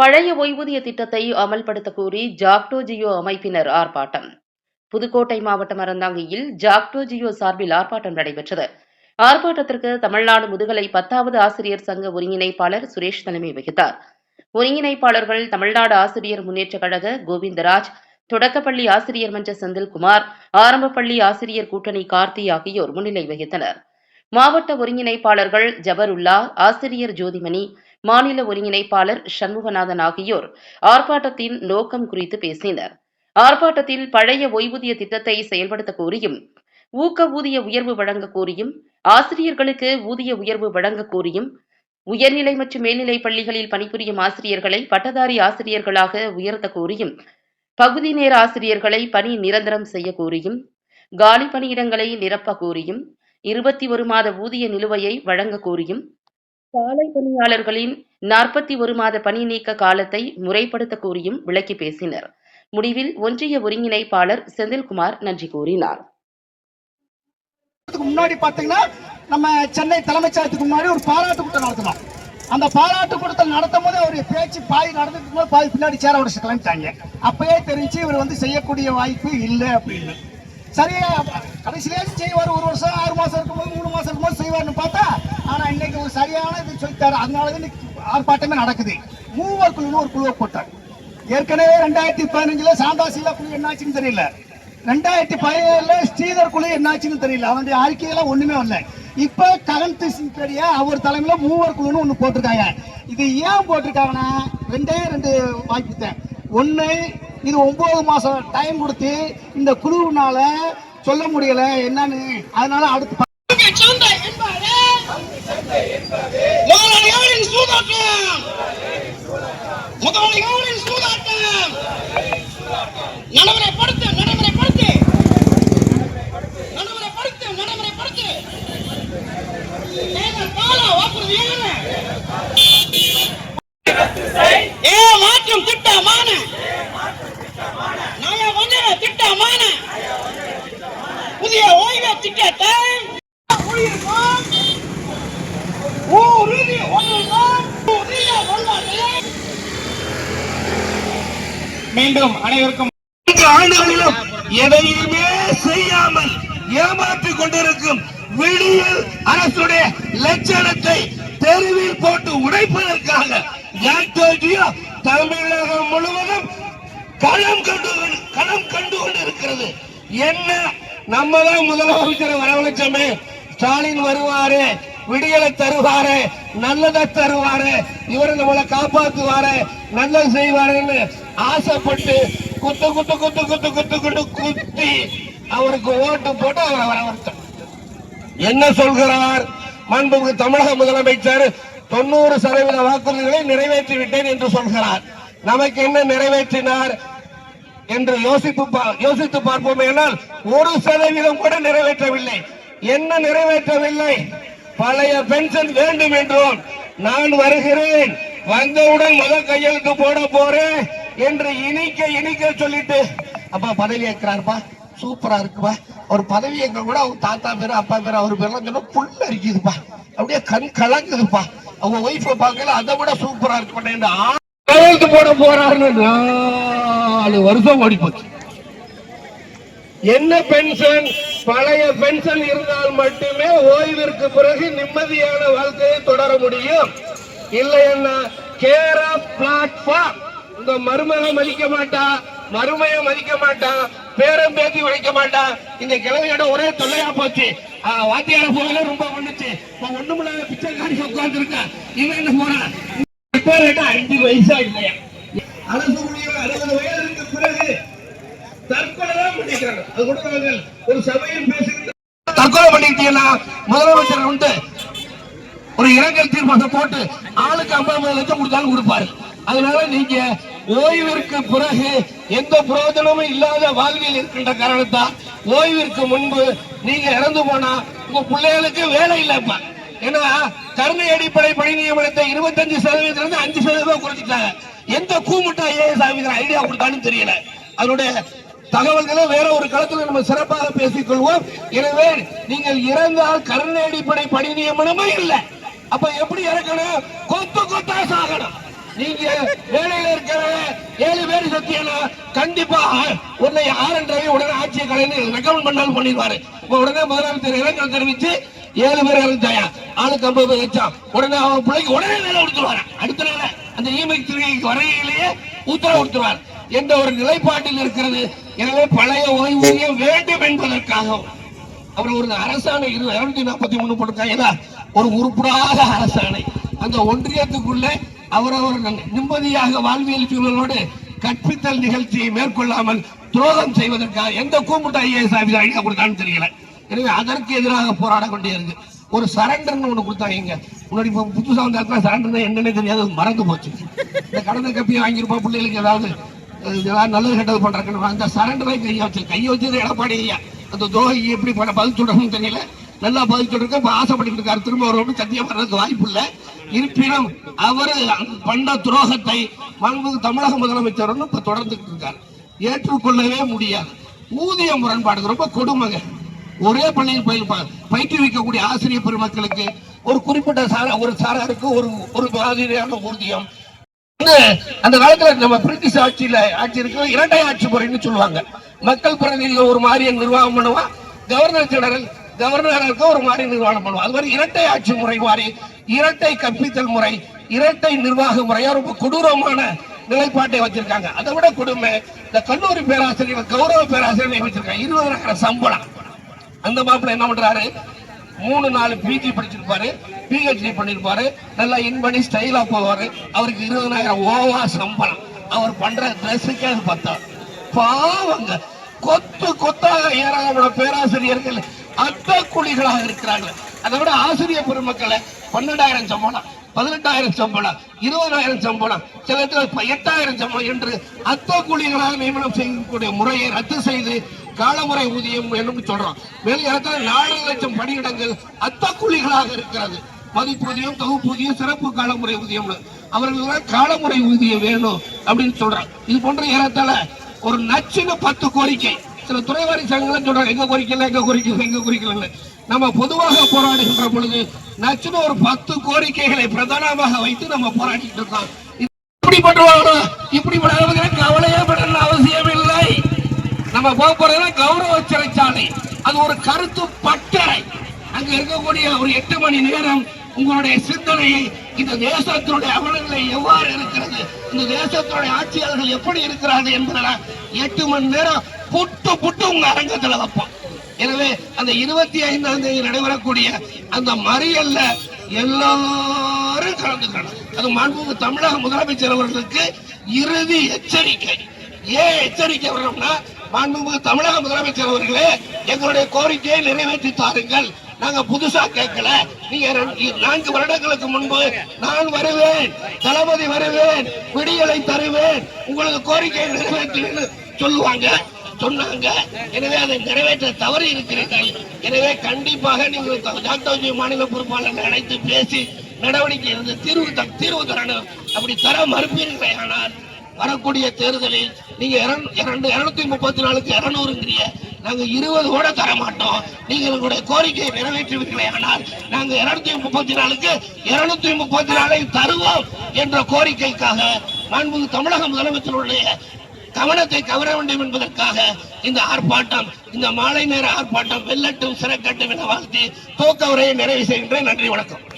பழைய ஓய்வூதிய திட்டத்தை அமல்படுத்த கோரி ஜாக்டோ ஜியோ அமைப்பினர் ஆர்ப்பாட்டம். புதுக்கோட்டை மாவட்டம் அறந்தாங்கியில் ஜாக்டோ ஜியோ சார்பில் ஆர்ப்பாட்டம் நடைபெற்றது. ஆர்ப்பாட்டத்திற்கு தமிழ்நாடு முதுகலை பத்தாவது ஆசிரியர் சங்க ஒருங்கிணைப்பாளர் சுரேஷ் தலைமை வகித்தார். ஒருங்கிணைப்பாளர்கள் தமிழ்நாடு ஆசிரியர் முன்னேற்றக் கழக கோவிந்தராஜ் தொடக்கப்பள்ளி ஆசிரியர் மன்ற செந்தில்குமார் ஆரம்பப்பள்ளி ஆசிரியர் கூட்டணி கார்த்தி ஆகியோர் முன்னிலை வகித்தனர். மாவட்ட ஒருங்கிணைப்பாளர்கள் ஜபருல்லா ஆசிரியர் ஜோதிமணி மாநில ஒருங்கிணைப்பாளர் சண்முகநாதன் ஆகியோர் ஆர்ப்பாட்டத்தின் நோக்கம் குறித்து பேசினர். ஆர்ப்பாட்டத்தில் பழைய ஓய்வூதிய திட்டத்தை செயல்படுத்த கோரியும் ஊக்க ஊதிய உயர்வு வழங்க கோரியும் ஆசிரியர்களுக்கு ஊதிய உயர்வு வழங்க கோரியும் உயர்நிலை மற்றும் மேல்நிலை பள்ளிகளில் பணிபுரியும் ஆசிரியர்களை பட்டதாரி ஆசிரியர்களாக உயர்த்த கோரியும் பகுதி நேர ஆசிரியர்களை பணி நிரந்தரம் செய்ய கோரியும் காலி பணியிடங்களை நிரப்ப கோரியும் இருபத்தி ஒரு மாத ஊதிய நிலுவையை வழங்க கோரியும் சாலை பணியாளர்களின் நாற்பத்தி ஒரு மாத பணி நீக்க காலத்தை முறைப்படுத்த கோரியும் விளக்கி பேசினர். முடிவில் ஒன்றிய ஒருங்கிணைப்பாளர் செந்தில்குமார் நன்றி கூறினார். முன்னாடி பாத்தீங்கன்னா நம்ம சென்னை தலைமைச் செயலகத்துக்கு முன்னாடி ஒரு பாராட்டு கூட்டம் நடத்தணும். அந்த பாராட்டு கூட்டத்தில் நடத்தும் போது அவர் பேச்சு பாய் நடந்துட்டு போது பாய் பின்னாடி சேர உடச்சு கிளம்பிட்டாங்க அப்பயே தெரிஞ்சு இவர் வந்து செய்யக்கூடிய வாய்ப்பு இல்லை அப்படின்னு. சரியா கடைசியிலே செய்வார் ஒரு வருஷம் ஒரு சரியான இது சொல்லிட்டாரு. அதனால தான் இன்னைக்கு ஆர்ப்பாட்டமே நடக்குது. மூவர் குழுன்னு ஒரு குழுவை போட்டார். ஏற்கனவே ரெண்டாயிரத்தி பதினஞ்சுல சாந்தாசிலா குழு என்னாச்சுன்னு தெரியல. ரெண்டாயிரத்தி பதினேழுல ஸ்ரீதர் குழு என்னாச்சுன்னு தெரியல. அவனுடைய அறிக்கையெல்லாம் ஒண்ணுமே வரல. இப்ப கரண்ட் சிங்கடியா அவர் தலைமையில மூவர் குழுன்னு ஒண்ணு போட்டிருக்காங்க. இது ஏன் போட்டிருக்காங்கன்னா ரெண்டே ரெண்டு வாய்ப்பு தான். ஒண்ணு இது ஒன்பது மாசம் டைம் கொடுத்து இந்த குழுவினால சொல்ல முடியல என்னன்னு. அதனால அடுத்து முதலாளிகளின் சூதாட்டம்! முதலாளிகளின் சூதாட்டம்! நடைமுறைப்படுத்து நடைமுறைப்படுத்து! நடைமுறைப்படுத்து நடைமுறைப்படுத்து! தேர்தல் கால வாக்குறுதி என்ன? ஏ மாற்றம் திட்டமான! நய வஞ்சன திட்டமான! புதிய ஓய்வு திட்டத்தை மீண்டும் அனைவருக்கும் ஆண்டுகளிலும் எதையுமே செய்யாமல் ஏமாற்றிக் கொண்டிருக்கும் விடியல் அரசுடைய லட்சணத்தை தெருவில் போட்டு உடைப்பதற்காக தமிழகம் முழுவதும் களம் கண்டு களம் கண்டு கொண்டிருக்கிறது. என்ன? நம்மதான் முதலமைச்சர் முதலமைச்சரை வரவழைச்சோமே. ஸ்டாலின் வருவாரு. விடியலை தருவாரு நல்லதை தருவாரு இவரை நம்மளை காப்பாத்துவாரு நல்லது செய்வாருன்னு ஆசைப்பட்டு குத்து குத்து குத்து குத்து குத்து குத்து குத்தி அவருக்கு ஓட்டு போட்டு அவரை வரவழைச்சோம் என்ன சொல்கிறார்? மாண்புமிகு தமிழக முதலமைச்சர் தொண்ணூறு சதவீத வாக்குறுதிகளை நிறைவேற்றி விட்டேன் என்று சொல்கிறார். நமக்கு என்ன நிறைவேற்றினார் என்று யோசித்து யோசித்து பார்ப்போம் என்றால் ஒரு சதவீதம் கூட நிறைவேற்றவில்லை. என்ன நிறைவேற்றவில்லை? பழைய பென்ஷன் வேண்டும் என்றும் நான் வருகிறேன். வந்தவுடன் முதல் கையெழுத்து போட போறேன் என்று இனிக்க இனிக்க சொல்லிட்டு அப்பா பதவி ஏற்கிறாருப்பா. சூப்பரா இருக்குப்பா. ஒரு பதவி எங்க கூட அவங்க தாத்தா பேரு அப்பா பேரு அவர் பேர்லாம் சொன்னா புல் அரிக்குதுப்பா. அப்படியே கண் கலங்குதுப்பா. அவங்க ஒய்ஃப பார்க்கல அதை விட சூப்பரா இருக்கு கையெழுத்து போட போறாருன்னு நாலு வருஷம் ஓடி போச்சு என்ன பென்ஷன்? பழைய பென்ஷன் இருந்தால் மட்டுமே ஓய்விற்கு பிறகு நிம்மதியான வாழ்க்கையை தொடர முடியும். இல்லைன்னா கேர் ஆஃப் பிளாட்ஃபார்ம் உங்க மருமக மதிக்க மாட்டா மருமைய மதிக்க மாட்டா பேரம் பேத்தி மதிக்க மாட்டா. இந்த கிழமையோட ஒரே தொல்லையா போச்சு. வாத்தியார போகல ரொம்ப வந்துச்சு இப்ப ஒண்ணுமில்லாத பிச்சைக்காரி உட்கார்ந்து இருக்கா இவன் என்ன போறான் இப்ப கேட்டா அஞ்சு வயசா இல்லையா? அரசு அறுபது வயதுக்கு பிறகு தற்கொலை தான் அது கூட ஒரு சபையில் தற்கொலை பண்ணிக்கிட்டீங்கன்னா முதலமைச்சர் வந்து ஒரு இரங்கல் தீர்மானம் போட்டு ஆளுக்கு ஐம்பது லட்சம் கொடுத்தாலும் கொடுப்பாரு. அதனால நீங்க ஓய்விற்கு பிறகு எந்த பிரயோஜனமும் இல்லாத வாழ்வில் இருக்கின்ற காரணத்தால் ஓய்விற்கு முன்பு நீங்க இறந்து போனா உங்க பிள்ளைகளுக்கு வேலை இல்லப்பா ஏன்னா கருணை அடிப்படை பணி நியமனத்தை இருபத்தஞ்சு சதவீதத்துல இருந்து அஞ்சு சதவீதம் குறைச்சிட்டாங்க. எந்த கூமுட்டா ஏஎஸ் ஐடியா கொடுத்தாலும் தெரியல. அதனுடைய தகவல்களை வேற ஒரு களத்தில் நம்ம சிறப்பாக பேசிக் கொள்வோம். எனவே நீங்கள் இறந்தால் கருணை அடிப்படை பணி நியமனமே இல்லை. அப்ப எப்படி இறக்கணும்? கொத்து கொத்தா சாகணும். நீங்க வேலை ஏமாத்தியனா கண்டிப்பா உன்னை ஆர் என் உடனே ஆட்சியை கலைன்னு ரெக்கமெண்ட் பண்ணாலும் பண்ணிடுவாரு. உடனே முதலமைச்சர் இரங்கல் தெரிவிச்சு ஏழு பேர் இறந்தாயா ஆளுக்கு ஐம்பது பேர் வச்சான் உடனே அவன் பிள்ளைக்கு உடனே வேலை கொடுத்துருவாரு. அடுத்த நாள் அந்த ஈமை திருகைக்கு வரையிலேயே உத்தரவு கொடுத்துருவார். என்ற ஒரு நிலைப்பாட்டில் இருக்கிறது? எனவே பழைய ஓய்வூதியம் வேண்டும் என்பதற்காக அவர் ஒரு அரசாணை இருநூத்தி நாற்பத்தி மூணு போட்டிருக்காங்க ஒரு உருப்படாத அரசாணை. அந்த ஒன்றியத்துக்குள்ளே அவரவர் நிம்மதியாக வாழ்வியல் சூழலோடு கற்பித்தல் நிகழ்ச்சியை மேற்கொள்ளாமல் துரோகம் செய்வதற்காக எந்த கூமுட்ட ஐஏஎஸ் ஆஃபீஸர் ஐடியா கொடுத்தான்னு தெரியல. எனவே அதற்கு எதிராக போராட வேண்டியிருக்கு ஒரு சரண்டர்னு ஒண்ணு கொடுத்தாங்க முன்னாடி இப்போ புதுசாக வந்த இடத்துல சரண்டர் என்னன்னே தெரியாது மறந்து போச்சு. இந்த கடந்த கப்பியை வாங்கியிருப்பா பிள்ளைகளுக்கு ஏதாவது நல்லது கெட்டது பண்றாங்க அந்த சரண்டரை கையை வச்சு கையை வச்சது எடப்பாடி ஐயா அந்த துரோகி எப்படி பண்ண பதில் சொல்றதுன்னு தெரியல. நல்லா பதில் சொல்லிருக்க இப்ப ஆசைப்பட்டு இருக்காரு. திரும்ப அவரோட சத்தியம் வர்றதுக்கு வாய்ப்பு இல்லை. இருப்பினும் அவரு பண்ண துரோகத்தை மாண்புமிகு தமிழக முதலமைச்சர் இப்ப தொடர்ந்துட்டு இருக்காரு. ஏற்றுக்கொள்ளவே முடியாது. ஊதிய முரண்பாடு ரொம்ப கொடுமைங்க. ஒரே பள்ளியில் போய் பயிற்றுவிக்கக்கூடிய ஆசிரியர் பெருமக்களுக்கு ஒரு குறிப்பிட்ட சார ஒரு சாராருக்கு ஒரு ஒரு மாதிரியான ஊதியம் அந்த காலத்துல நம்ம பிரிட்டிஷ் ஆட்சியில ஆட்சி இருக்கு. இரட்டை ஆட்சி முறைன்னு சொல்லுவாங்க. மக்கள் பிரதிநிதிகள் ஒரு மாதிரி நிர்வாகம் பண்ணுவான் கவர்னர் ஜெனரல் கவர்னருக்கு ஒரு மாதிரி நிர்வாகம் பண்ணுவான் அது மாதிரி இரட்டை ஆட்சி முறை மாதிரி இரட்டை கற்பித்தல் முறை இரட்டை நிர்வாக முறையா ரொம்ப கொடூரமான நிலைப்பாட்டை வச்சிருக்காங்க. அதை விட கொடுமை இந்த கல்லூரி பேராசிரியர் கௌரவ பேராசிரியர் வச்சிருக்காங்க இருபதாயிரம் சம்பளம். அந்த மாப்பிள்ள என்ன பண்றாரு? மூணு நாலு பிஜி படிச்சிருப்பாரு பிஹெச்டி பண்ணிருப்பாரு நல்லா இன் பண்ணி ஸ்டைலா போவாரு. அவருக்கு இருபதாயிரம் ஓவா சம்பளம். அவர் பண்ற ட்ரெஸ்ஸுக்கே அது பத்தா பாவங்க. கொத்து கொத்தாக ஏராளமான பேராசிரியர்கள் அத்த குழிகளாக இருக்கிறார்கள். அதை விட ஆசிரியர் பெருமக்களை பன்னெண்டாயிரம் சம்பளம். பதினெட்டாயிரம் சம்பளம் இருபதாயிரம் சம்பளம் சில இடத்துல எட்டாயிரம் சம்பளம் என்று அத்த கூலிகளாக நியமனம் செய்யக்கூடிய முறையை ரத்து செய்து காலமுறை ஊதியம் என்று சொல்றோம். மேலும் இடத்துல நாலு லட்சம் பணியிடங்கள் அத்த கூலிகளாக இருக்கிறது. மதிப்பூதியம் தொகுப்பூதியம் சிறப்பு காலமுறை ஊதியம் அவர்கள் காலமுறை ஊதியம் வேணும் அப்படின்னு சொல்றாங்க இது போன்ற ஏறத்தால ஒரு நச்சுன்னு பத்து கோரிக்கை. சில துறைவாரி சங்கங்கள் சொல்றாங்க எங்க கோரிக்கல எங்க கோரிக்கல எங்க கோரிக்கல நம்ம பொதுவாக போராடுகின்ற பொழுது நச்சுன்னு ஒரு பத்து கோரிக்கைகளை பிரதானமாக வைத்து நம்ம போராடிட்டு இருக்கோம் இப்படி பண்ணுவாங்க இப்படி கவலையே படணும் அவசியம் இல்லை. நம்ம போக போறதுல கௌரவ சிறைச்சாலை. அது ஒரு கருத்து பட்டறை. அங்க இருக்கக்கூடிய ஒரு எட்டு மணி நேரம் உங்களுடைய சிந்தனையை இந்த தேசத்தினுடைய அவலநிலை எவ்வாறு இருக்கிறது? இந்த தேசத்தினுடைய ஆட்சியாளர்கள் எப்படி இருக்கிறார்கள் என்பதெல்லாம் எட்டு மணி நேரம் புட்டு புட்டு உங்க அரங்கத்துல வைப்போம் எனவே அந்த இருபத்தி ஐந்தாம் தேதி நடைபெறக்கூடிய அந்த மறியல்ல எல்லாரும் கலந்துக்கணும் அது மாண்புமிகு தமிழக முதலமைச்சர் அவர்களுக்கு இறுதி எச்சரிக்கை. ஏன் எச்சரிக்கை வரணும்னா மாண்புமிகு தமிழக முதலமைச்சர் அவர்களே எங்களுடைய கோரிக்கையை நிறைவேற்றி தாருங்கள். நாங்க புதுசா கேட்கல. நீங்க நான்கு வருடங்களுக்கு முன்பு நான் வருவேன் தளபதி வருவேன் விடியலை தருவேன் உங்களுக்கு கோரிக்கையை நிறைவேற்றுவேன்னு சொல்லுவாங்க. சொன்னாங்க. எனவே அதை நிறைவேற்ற தவறி இருக்கிறீர்கள். எனவே கண்டிப்பாக நீங்கள் டாக்டர் மாநில பொறுப்பாளர்கள் அழைத்து பேசி நடவடிக்கை இருந்து தீர்வு தீர்வு தரணும். அப்படி தர மறுப்பீர்களே ஆனால் வரக்கூடிய தேர்தலில் நீங்க இரண்டு இருநூத்தி முப்பத்தி நாலுக்கு இருநூறுங்கிறிய நாங்க இருபது கூட தர மாட்டோம். நீங்க உங்களுடைய கோரிக்கையை நிறைவேற்றுவீர்களே ஆனால் நாங்க இருநூத்தி முப்பத்தி நாலுக்கு இருநூத்தி முப்பத்தி நாலை தருவோம் என்ற கோரிக்கைக்காக மாண்புமிகு தமிழக முதலமைச்சருடைய கவனத்தை கவர வேண்டும் என்பதற்காக இந்த ஆர்ப்பாட்டம் இந்த மாலை நேர ஆர்ப்பாட்டம் வெள்ளட்டும் சிறக்கட்டும் என வாழ்த்தி தோக்க உரையை நிறைவு செய்கின்றேன். நன்றி வணக்கம்.